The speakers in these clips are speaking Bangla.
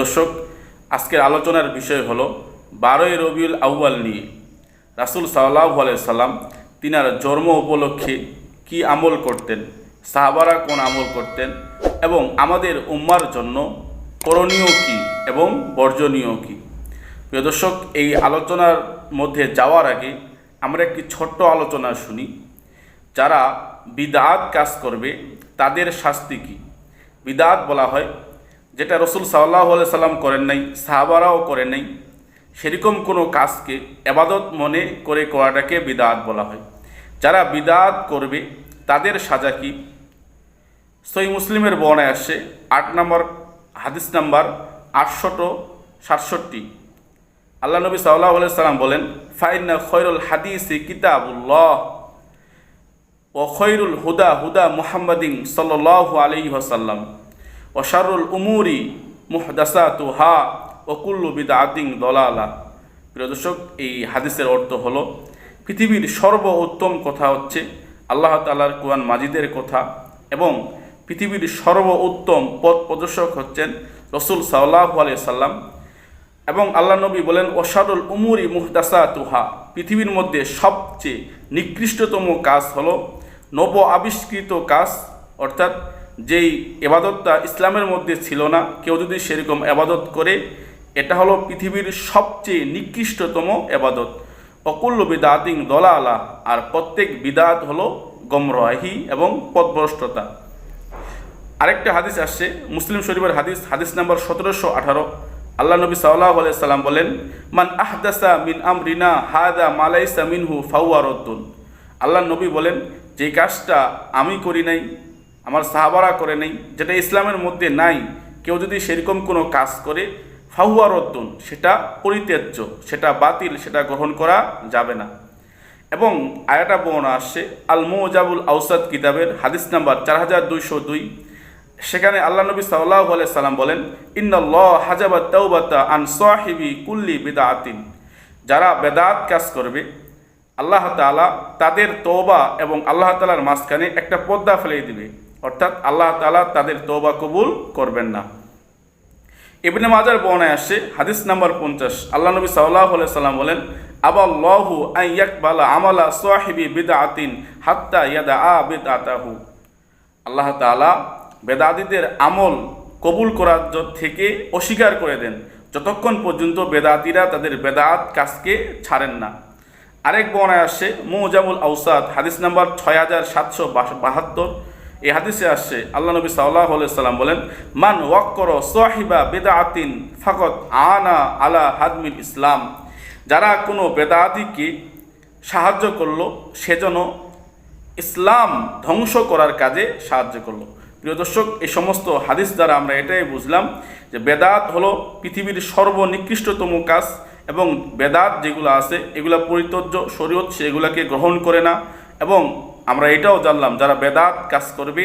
দর্শক, আজকের আলোচনার বিষয় হলো, বারোই রবিউল আউয়াল নিয়ে। রাসুল সাল্লাহ সাল্লাম তিনার জন্ম উপলক্ষে কি আমল করতেন, সাহাবারা কোন আমল করতেন, এবং আমাদের উম্মার জন্য করণীয় কি এবং বর্জনীয় কি? প্রিয় দর্শক, এই আলোচনার মধ্যে যাওয়ার আগে আমরা একটি ছোট্ট আলোচনা শুনি। যারা বিদাত কাজ করবে, তাদের শাস্তি কি? বিদাত বলা হয় যেটা রসুল সাল্লাহ সাল্লাম করেন নাই, সাহাবারাও করেন নাই, সেরকম কোনো কাজকে এবাদত মনে করে করাটাকে বিদাত বলা হয়। যারা বিদাত করবে, তাদের সাজা কি? সই মুসলিমের বর্ণায় আসছে, আট নম্বর, হাদিস নাম্বার আটশত সাতষট্টি। আল্লাহ নবী সাল্লাহ সাল্লাম বলেন ফাইনা খৈরুল হাদিসি কিতাবুল্লাহ ও খৈরুল হুদা হুদা মুহাম্মাদিন সাল্লাহ আলাইহি ওসাল্লাম ও শারুল উমুরি মুহদাসা তুহা ও কুল্লু বিদাতিং দলালা। প্রিয় দর্শক, এই হাদিসের অর্থ হলো, পৃথিবীর সর্ব উত্তম কথা হচ্ছে আল্লাহ তালার কুরআন মাজিদের কথা এবং পৃথিবীর সর্ব উত্তম পথ প্রদর্শক হচ্ছেন রসুল সাল্লাহ আলিয়া সাল্লাম এবং আল্লাহ নবী বলেন ওশারুল উমুরি মুহদাসা তুহা পৃথিবীর মধ্যে সবচেয়ে নিকৃষ্টতম কাজ হলো নব আবিষ্কৃত কাজ, অর্থাৎ যেই এবাদতটা ইসলামের মধ্যে ছিল না, কেউ যদি সেরকম এবাদত করে, এটা হলো পৃথিবীর সবচেয়ে নিকৃষ্টতম এবাদত। অকুল্ল বিদাতিং দলা আলা আর প্রত্যেক বিদাত হলো গমরাহি এবং পদভ্রষ্টতা। আরেকটা হাদিস আসছে, মুসলিম শরীফের হাদিস হাদিস নাম্বার সতেরোশো আঠারো। আল্লাহ নবী সাল্লাহ সাল্লাম বলেন, মান আহদাসা মিন আমরিনা, হাদা মালাইসা মিনহু ফাউয়ারদ্দুন আল্লাহ নবী বলেন, যে কাজটা আমি করি নাই আমার সাহাবারা করে নেই, যেটা ইসলামের মধ্যে নাই, কেউ যদি সেরকম কোনো কাজ করে ফাহুয়ারদ্দুন সেটা পরিত্যাজ্য, সেটা বাতিল, সেটা গ্রহণ করা যাবে না। এবং আয়াটা বর্ণনা আসছে আল মোজাবুল আউসাদ কিতাবের হাদিস নাম্বার চার হাজার দুইশো দুই। সেখানে আল্লাহ নবী সাল্লাহ সাল্লাম বলেন, ইন্নাল্লাহ হাজাবাত তাওবাতা আন সাহিবি কুল্লি বিদাআতিন যারা বেদাত কাজ করবে, আল্লাহ তাআলা তাদের তওবা এবং আল্লাহ তাআলার মাঝখানে একটা পর্দা ফেলে দিবে। অর্থাৎ আল্লাহ তাআলা তাদের তওবা কবুল করবেন না। ইবনে মাজার বর্ণায় আসছে, হাদিস নাম্বার পঞ্চাশ। আল্লাহ নবী সাল্লাহ সাল্লাম বলেন, আবাল্লাহু আন ইয়াকবালা আমালা সাহিবি বিদআতিন হাত্তা ইয়াদা আ বিদআতাহু। আল্লাহ তাআলা বেদাদিদের আমল কবুল করার থেকে অস্বীকার করে দেন, যতক্ষণ পর্যন্ত বেদাতিরা তাদের বেদাত কাজকে ছাড়েন না। আরেক বর্ণায় আসছে, মুজামুল আউসাদ হাদিস নাম্বার ছয় হাজার সাতশো বাহাত্তর। এই হাদিসে আসছে, আল্লাহ নবী সাল্লাহ সাল্লাম বলেন, মান ওয়াক্কর সোয়াহিবা বেদাআতিন ফাকত আনা আলা হাদমিল ইসলাম। যারা কোনো বেদাতিকে সাহায্য করল সেজন্য ইসলাম ধ্বংস করার কাজে সাহায্য করল। প্রিয় দর্শক, এই সমস্ত হাদিস দ্বারা আমরা এটাই বুঝলাম যে বেদাত হলো পৃথিবীর সর্বনিকৃষ্টতম কাজ এবং বেদাত যেগুলো আছে, এগুলো পরিতর্য শরীয়ত সেগুলোকে গ্রহণ করে না এবং আমরা এটাও জানলাম, যারা বেদাত কাজ করবে,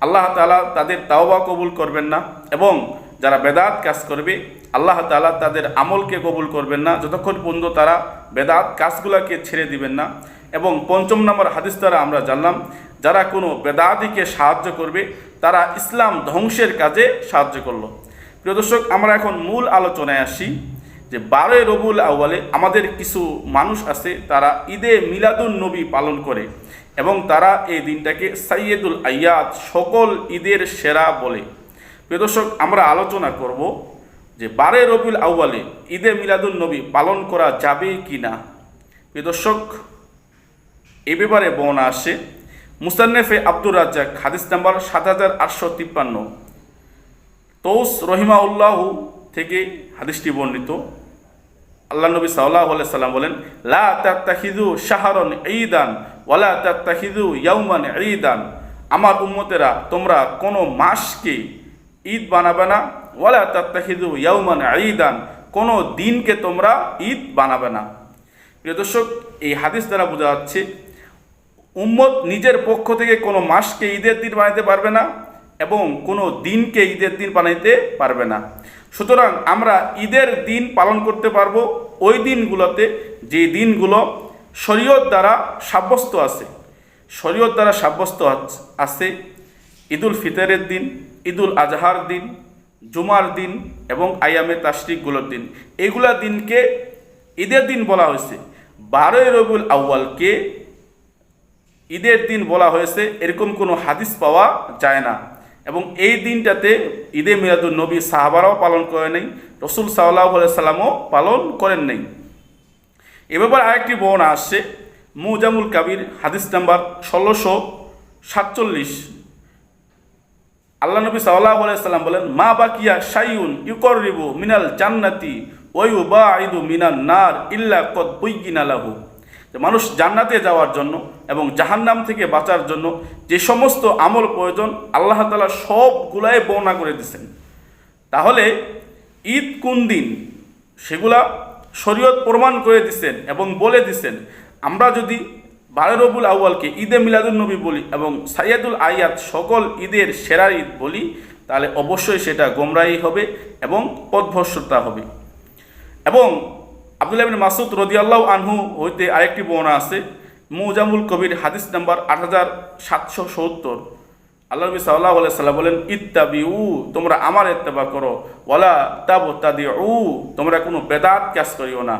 আল্লাহ তালা তাদের তাওবা কবুল করবেন না এবং যারা বেদাত কাজ করবে, আল্লাহ তাআলা তাদের আমলকে কবুল করবেন না। যতক্ষণ পর্যন্ত তারা বেদাত কাজগুলাকে ছেড়ে দিবেন না। এবং পঞ্চম নম্বর হাদিস দ্বারা আমরা জানলাম, যারা কোনো বেদাতিকে সাহায্য করবে, তারা ইসলাম ধ্বংসের কাজে সাহায্য করল। প্রিয় দর্শক, আমরা এখন মূল আলোচনায় আসি। যে বারোই রবুল আউ্বালে আমাদের কিছু মানুষ আছে, তারা ঈদে মিলাদুল নবী পালন করে এবং তারা এই দিনটাকে সাইয়েদুল আয়াত সকল ঈদের সেরা বলে। প্রিয় দর্শক, আমরা আলোচনা করব যে বারে রবিউল আউ্বালে ঈদে মিলাদুল নবী পালন করা যাবে কি না। প্রিয় দর্শক, এ ব্যাপারে বর্ণনা আসে মুসান্নেফে আব্দুর রাজ্জাক, হাদিস নাম্বার সাত হাজার আটশো তিপ্পান্ন। তৌস রহিমাউল্লাহ থেকে হাদিসটি বর্ণিত। আল্লাহ নবী সাল্লাহ সাল্লাম বলেন, লা তাত্তাখিদু শাহরন ঈদান ওয়ালা তাত্তাখিদু ইয়াউমান ঈদান। আমার উম্মতেরা, তোমরা কোনো মাসকে ঈদ বানাবে না ওয়ালা তাত্তাখিদু ইয়াউমান ঈদান। কোনো দিনকে তোমরা ঈদ বানাবে না। প্রিয় দর্শক, এই হাদিস দ্বারা বোঝা যাচ্ছে, উম্মত নিজের পক্ষ থেকে কোনো মাসকে ঈদের দিন বানাইতে পারবে না এবং কোনো দিনকে ঈদের দিন বানাইতে পারবে না। সুতরাং আমরা ঈদের দিন পালন করতে পারব ওই দিনগুলোতে, যে দিনগুলো শরীয়ত দ্বারা সাব্যস্ত আছে। শরীয়ত দ্বারা সাব্যস্ত আছ- ঈদুল ফিতরের দিন, ঈদুল আজহার দিন, জুমার দিন এবং আয়ামে তাশরিকগুলোর দিন। এগুলা দিনকে ঈদের দিন বলা হয়েছে। বারোই রবিউল আউ্বালকে ঈদের দিন বলা হয়েছে। এরকম কোনো হাদিস পাওয়া যায় না। এবং এই দিনটাতে ঈদে মিলাদুল নবী সাহাবারাও পালন করে নেই, রসুল সাল্লাহ সাল্লামও পালন করেন নেই। এ ব্যাপারে আরেকটি বর্ণনা আসছে, মুজামুল কাবির, হাদিস নাম্বার ষোলোশো সাতচল্লিশ। আল্লাহ নবী সাল্লাহ সাল্লাম বলেন, মা বাকিয়া সাইউন ইউকর রিবু মিনাল জান্নাতি ওয়ু বা আইদু মিনান নার ইল্লা কদ বৈগিনালাহু যে মানুষ জান্নাতে যাওয়ার জন্য এবং জাহান্নাম থেকে বাঁচার জন্য যে সমস্ত আমল প্রয়োজন আল্লাহ তালা সবগুলাই বর্ণনা করে দিছেন তাহলে ঈদ কোন দিন? সেগুলা শরীয়ত প্রমাণ করে দিছেন এবং বলে দিছেন আমরা যদি বারো রবুল আউ্য়ালকে ঈদে মিলাদুল নবী বলি এবং সাইয়াদুল আয়াত সকল ঈদের সেরা ঈদ বলি, তাহলে অবশ্যই সেটা গোমরাই হবে এবং পদভস্যতা হবে। এবং আবদুল্লাহ বিন মাসুদ রদিয়াল্লাহ আনহু হইতে আরেকটি বর্ণনা আছে, মুজামুল কবির হাদিস নাম্বার আট হাজার সাতশো সত্তর। আল্লাহ নবী সাল্লাহ বলেন ইত্তাবি উ তোমরা আমার ইত্তেবা করো। ওয়ালা তাব তাদি উ তোমরা কোনো বেদাত ক্যাস করিও না।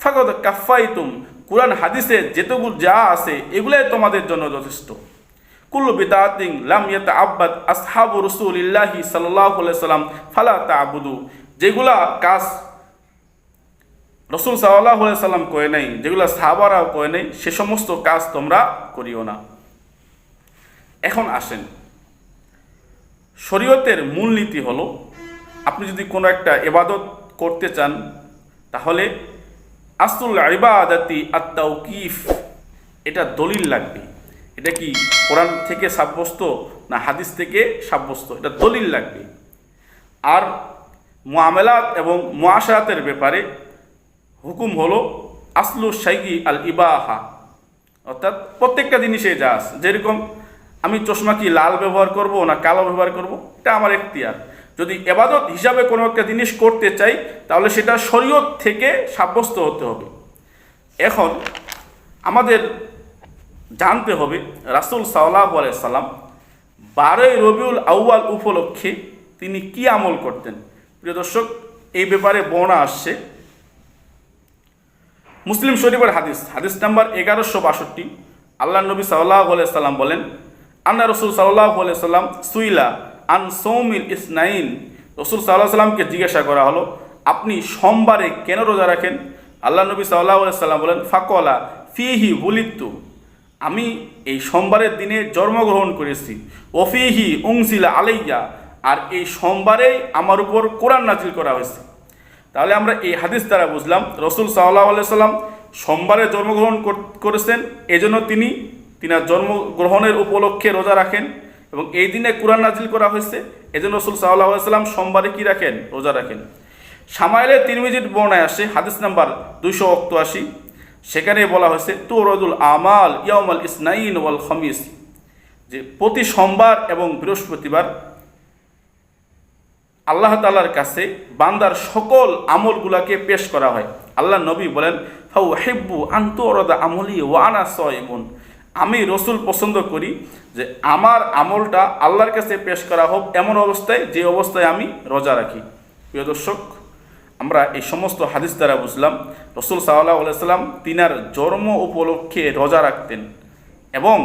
ফাগত কাফাই তুম কোরআন হাদিসে যেটুকু যা আছে, এগুলাই তোমাদের জন্য যথেষ্ট। কুল্লু বিদাতিং লাম ইয়াতা আব্বাদ আসহাবু রসুলিল্লাহি সাল্লাহ সাল্লাম ফালা তাবুদু, যেগুলা কাজ রসুল সাল্লাহ সাল্লাম কয়ে নাই, যেগুলো সাহাবারাও কয়ে নাই, সে সমস্ত কাজ তোমরা করিও না। এখন আসেন, শরীয়তের মূলনীতি হলো, আপনি যদি কোনো একটা এবাদত করতে চান, তাহলে আসুল ইবাদাতি আত্মাউকিফ এটা দলিল লাগবে। এটা কি কোরআন থেকে সাব্যস্ত না হাদিস থেকে সাব্যস্ত? এটা দলিল লাগবে। আর মুআমেলাত এবং মুআশারাতের ব্যাপারে হুকুম হলো, আসলু শাইগি আল ইবাহা। অর্থাৎ প্রত্যেকটা জিনিসে যা আছে, যেরকম আমি চশমা কি লাল ব্যবহার করব না কালো ব্যবহার করব, এটা আমার এখতিয়ার। যদি এবাদত হিসাবে কোনো একটা জিনিস করতে চাই, তাহলে সেটা শরীয়ত থেকে সাব্যস্ত হতে হবে। এখন আমাদের জানতে হবে, রাসুল সাল্লাহ সাল্লাম বারোই রবিউল আউয়াল উপলক্ষে তিনি কি আমল করতেন। প্রিয় দর্শক, এই ব্যাপারে বর্ণা আসছে। মুসলিম শরীফের হাদিস হাদিস নাম্বার এগারোশো বাষট্টি। আল্লাহ নবী সাল্লাহ সাল্লাম বলেন, আন্না রসুল সাল্লাহ সাল্লাম সুইলা আন সৌমিল ইসনাইন। রসুল সাল্লাহ সাল্লামকে জিজ্ঞাসা করা হলো, আপনি সোমবারে কেন রোজা রাখেন? আল্লাহ নবী সাল্লাহ সাল্লাম বলেন ফাকলা ফিহি হুলিত্তু আমি এই সোমবারের দিনে জন্মগ্রহণ করেছি। ওফিহি উংসিলা আলাইয়া। আর এই সোমবারেই আমার উপর কোরআন নাজিল করা হয়েছে। তাহলে আমরা এই হাদিস দ্বারা বুঝলাম, রসুল সাল্লাহ সাল্লাম সোমবারে জন্মগ্রহণ করেছেন, এজন্য তিনি, তিনার জন্মগ্রহণের উপলক্ষে রোজা রাখেন এবং এই দিনে কোরআন নাজিল করা হয়েছে, এজন্য রসুল সাল্লাহ সাল্লাম সোমবারে কি রাখেন? রোজা রাখেন। সামাইলে তিন মিনিট বর্ণায় আসে, হাদিস নাম্বার দুইশো অক্তআশি সেখানে বলা হয়েছে তু রদুল আমাল ইয়ামাল ইসনাইন ওয়াল খমিস, যে প্রতি সোমবার এবং বৃহস্পতিবার আল্লাহ তালার কাছে বান্দার সকল আমলগুলাকে পেশ করা হয়। আল্লাহ নবী বলেন ফাউ হেব্বু আন্তরদা আমলি ওয়ানা সয়মুন আমি রসুল পছন্দ করি যে আমার আমলটা আল্লাহর কাছে পেশ করা হোক এমন অবস্থায় যে অবস্থায় আমি রোজা রাখি। প্রিয় দর্শক, আমরা এই সমস্ত হাদিস দ্বারা বুঝলাম, রসুল সাল্লাহ সাল্লাম তিনার জন্ম উপলক্ষে রোজা রাখতেন এবং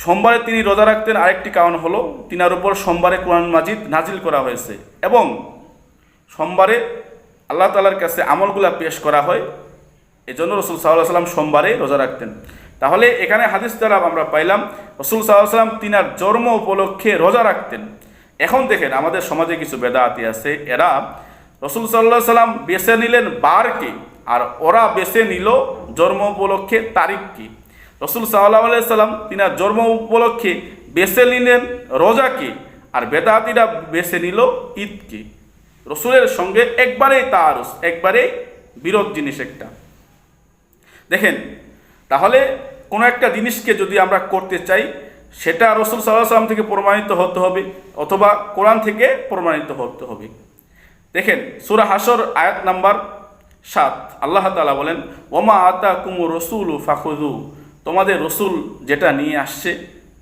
সোমবারে তিনি রোজা রাখতেন আরেকটি কারণ হলো, তিনার উপর সোমবারে কোরআন মাজিদ নাজিল করা হয়েছে এবং সোমবারে আল্লাহ তালার কাছে আমলগুলা পেশ করা হয়। এই জন্য রসুল সাল্লাহ সাল্লাম সোমবারে রোজা রাখতেন। তাহলে এখানে হাদিস দ্বারা আমরা পাইলাম, রসুল সাল্লাহ সাল্লাম তিনার জন্ম উপলক্ষে রোজা রাখতেন। এখন দেখেন আমাদের সমাজে কিছু বেদাতি আছে, এরা রসুল সাল্লাহ সাল্লাম বেছে নিলেন বারকে, আর ওরা বেছে নিল জন্ম উপলক্ষে তারিখ কি রসুল সাল্লাহ সাল্লাম তিনার জন্ম উপলক্ষে বেছে নিলেন রোজাকে আর বেদাতিরা বেছে নিল ঈদকে। রসুলের সঙ্গে একবারেই তারস একবারেই বিরোধ জিনিস একটা। দেখেন, তাহলে কোনো একটা জিনিসকে যদি আমরা করতে চাই, সেটা রসুল সাল্লাহ সাল্লাম থেকে প্রমাণিত হতে হবে অথবা কোরআন থেকে প্রমাণিত হতে হবে। দেখেন, সুরা হাসর আয়াত নাম্বার সাত, আল্লাহ তালা বলেন ওমা আতা কুমু রসুল ফাখুদু তোমাদের রসুল যেটা নিয়ে আসছে,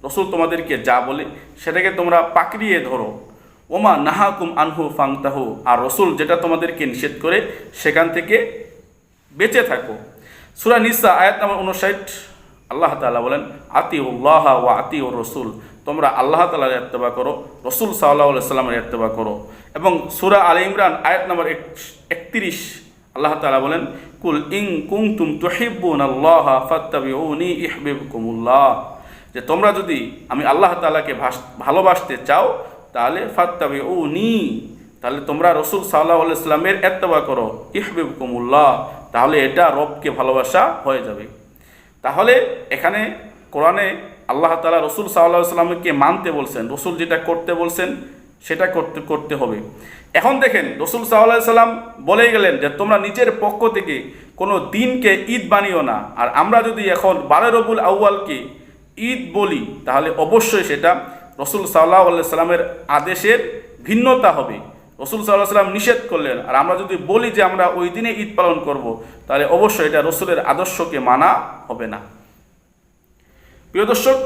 রসুল তোমাদেরকে যা বলে সেটাকে তোমরা পাকড়িয়ে ধরো। ওমা নাহাকুম আনহু ফাংতাহু, আর রসুল যেটা তোমাদেরকে নিষেধ করে সেখান থেকে বেঁচে থাকো। সুরা নিসা আয়াত নাম্বার উনষাট আল্লাহ তালা বলেন আতি উল্লাহ ওয়া আতি ও রসুল। তোমরা আল্লাহ তালার এত্তবা করো, রসুল সাল্লাহ সাল্লামের এত্তবা করো। এবং সুরা আল ইমরান আয়াত নম্বর একত্রিশ আল্লাহ তাআলা বলেন, কুল ইং কুং তুম তুহিব্বুন আল্লাহ ফাত্তাবিউনি ইহবিবকুমুল্লাহ যে তোমরা যদি আমি আল্লাহ তাআলাকে ভাস- ভালোবাসতে চাও, তাহলে ফাত্তাবিউনি, তাহলে তোমরা রসুল সাল্লাহ ইসলামের এত্তবা করো ইহবিবকুমুল্লাহ তাহলে এটা রবকে ভালোবাসা হয়ে যাবে। তাহলে এখানে কোরআনে আল্লাহ তালা রসুল সাল্লাহ সাল্লামকে মানতে বলছেন, রসুল যেটা করতে বলছেন সেটা করতে করতে হবে। এখন দেখেন, রসুল সাল্লাহ সাল্লাম বলেই গেলেন যে, তোমরা নিজের পক্ষ থেকে কোনো দিনকে ঈদ বানিও না। আর আমরা যদি এখন বারো রবুল ঈদ বলি, তাহলে অবশ্যই সেটা রসুল সাল্লাহ সাল্লামের আদেশের ভিন্নতা হবে। রসুল সাল্লাহ সাল্লাম নিষেধ করলেন, আর আমরা যদি বলি যে, আমরা ওই দিনে ঈদ পালন করব, তাহলে অবশ্যই এটা রসুলের আদর্শকে মানা হবে না। প্রিয় দর্শক,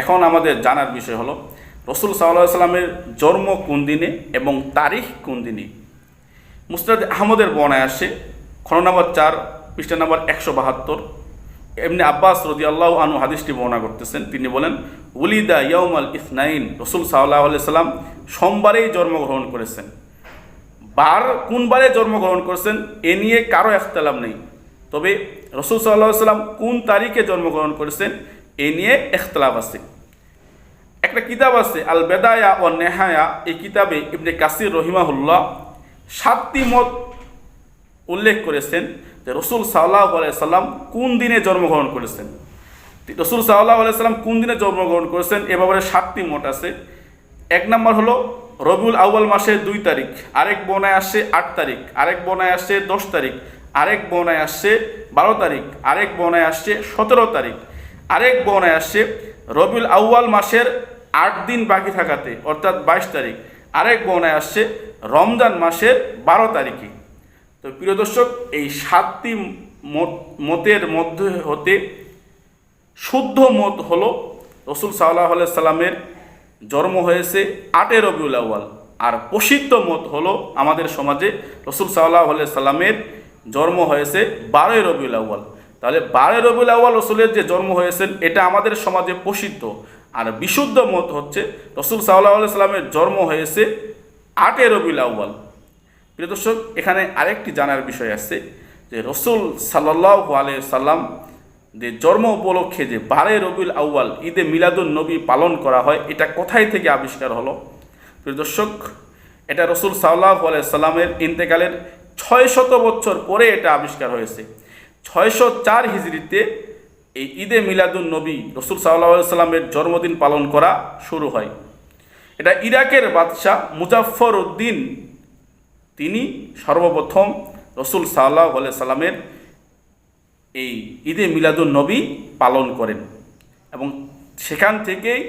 এখন আমাদের জানার বিষয় হলো রসুল সাল্লাহ সাল্লামের জন্ম কোন দিনে এবং তারিখ কোন দিনে? মুস্তাদ আহমদের বর্ণায় আসে খন নম্বর চার, পৃষ্ঠা নম্বর একশো বাহাত্তর। এমনি আব্বাস রদি আল্লাহ আনু হাদিসটি বর্ণনা করতেছেন, তিনি বলেন, উলিদা ইয়াউমাল ইসনাইন রসুল সাল্লাহ সাল্লাম সোমবারেই জন্মগ্রহণ করেছেন। বার কোন বারে জন্মগ্রহণ করেছেন, এ নিয়ে কারও একতলাম নেই। তবে রসুল সাল্লাহ সাল্লাম কোন তারিখে জন্মগ্রহণ করেছেন, এ নিয়ে একতলাফ আছে। একটা কিতাব আছে আল বেদায়া ও নেহায়া। এই কিতাবে ইবনে কাসির রহিমাহুল্লাহ সাতটি মত উল্লেখ করেছেন যে রসুল সাল্লাহ সাল্লাম কোন দিনে জন্মগ্রহণ করেছেন। রসুল সাল্লাহ সাল্লাম কোন দিনে জন্মগ্রহণ করেছেন, এ ব্যাপারে সাতটি মত আছে। এক নম্বর হলো, রবিউল আউ্বাল মাসের দুই তারিখ, আরেক বনায় আসছে আট তারিখ, আরেক বনায় আসছে দশ তারিখ, আরেক বনায় আসছে বারো তারিখ, আরেক বনায় আসছে সতেরো তারিখ, আরেক বনায় আসছে রবিউল আউ্বাল মাসের আট দিন বাকি থাকাতে, অর্থাৎ বাইশ তারিখ, আরেক বনায় আসছে রমজান মাসের বারো তারিখে। তো প্রিয় দর্শক, এই সাতটি মত- মতের মধ্যে হতে শুদ্ধ মত হলো রসুল সাল্লাহ সাল্লামের জন্ম হয়েছে আটে রবিউল আউ্য়াল। আর প্রসিদ্ধ মত হলো আমাদের সমাজে রসুল সাল্লাহ সাল্লামের জন্ম হয়েছে বারোই রবিউল আউ্য়াল। তাহলে বারোই রবিউল আউ্য়াল রসুলের যে জন্ম হয়েছেন, এটা আমাদের সমাজে প্রসিদ্ধ। আর বিশুদ্ধ মত হচ্ছে রসুল সাল্লাহ সাল্লামের জন্ম হয়েছে আটে রবিউল আউ্য়াল। প্রিয় দর্শক, এখানে আরেকটি জানার বিষয় আছে যে রসুল সাল্লাহ আলিয়া সাল্লাম যে জন্ম উপলক্ষে যে বারে রবিউল আউ্য়াল ঈদে মিলাদুল নবী পালন করা হয়, এটা কোথায় থেকে আবিষ্কার হলো? প্রিয় দর্শক, এটা রসুল সাল্লাহ সাল্লামের ইন্তেকালের ছয় শত বছর পরে এটা আবিষ্কার হয়েছে। ছয়শো চার হিজড়িতে এই ঈদে মিলাদুল নবী রসুল সাল্লাহ জন্মদিন পালন করা শুরু হয়। এটা ইরাকের বাদশাহ মুজাফর উদ্দিন তিনি সর্বপ্রথম রসুল সাল্লাহ সাল্লামের এই ঈদে মিলাদুল নবী পালন করেন এবং সেখান থেকেই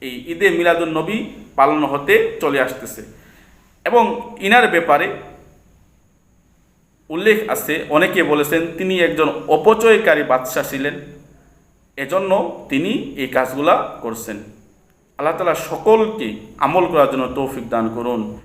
এই ঈদে মিলাদুল নবী পালন হতে চলে আসতেছে। এবং ইনার ব্যাপারে উল্লেখ আছে, অনেকে বলেছেন তিনি একজন অপচয়কারী বাদশাহ ছিলেন। এজন্য তিনি এই কাজগুলা করছেন। আল্লাহ তালা সকলকে আমল করার জন্য তৌফিক দান করুন।